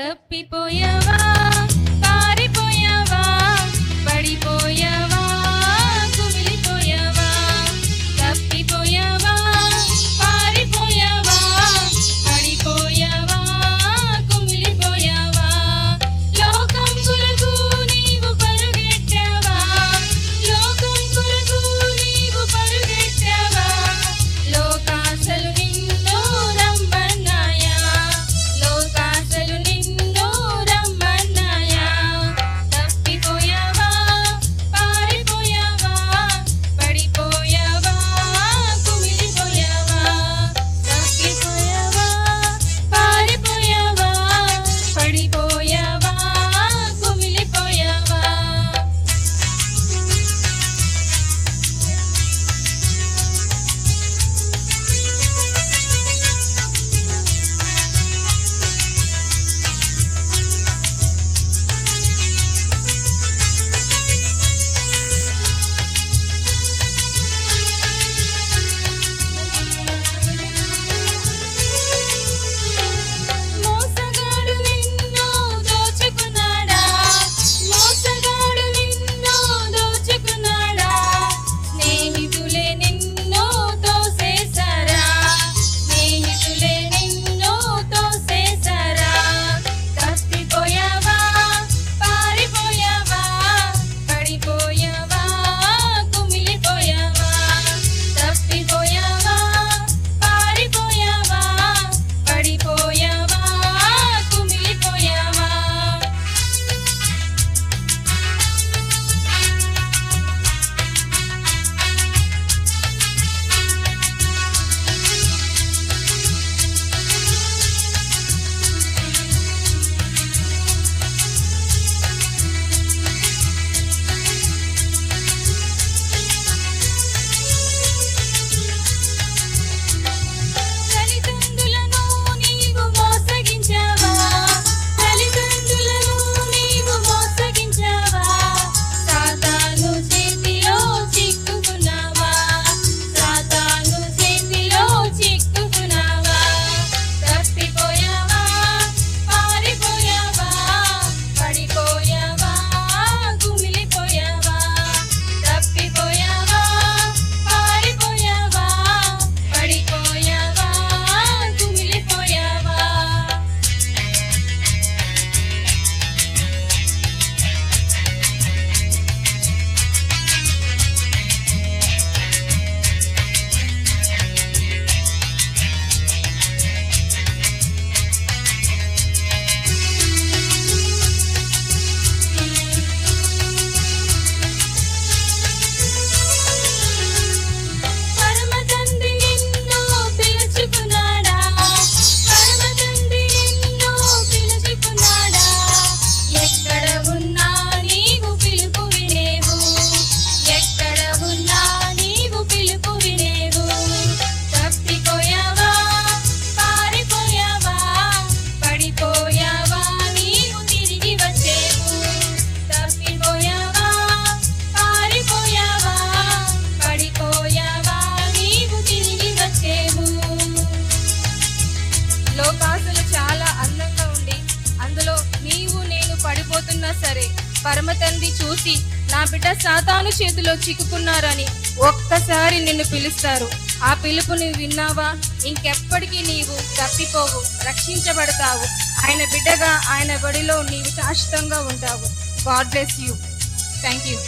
தப்பிப்போயவா సరే పరమ తండ్రి చూసి నా బిడ్డ సాతాను చేతిలో చిక్కుకున్నారని ఒక్కసారి నిన్ను పిలుస్తారు. ఆ పిలుపు నువ్వు విన్నావా? ఇంకెప్పటికీ నీవు తప్పిపోవు రక్షించబడతావు. ఆయన బిడ్డగా ఆయన బడిలో నీవు శాశ్వతంగా ఉంటావు. God bless you. Thank you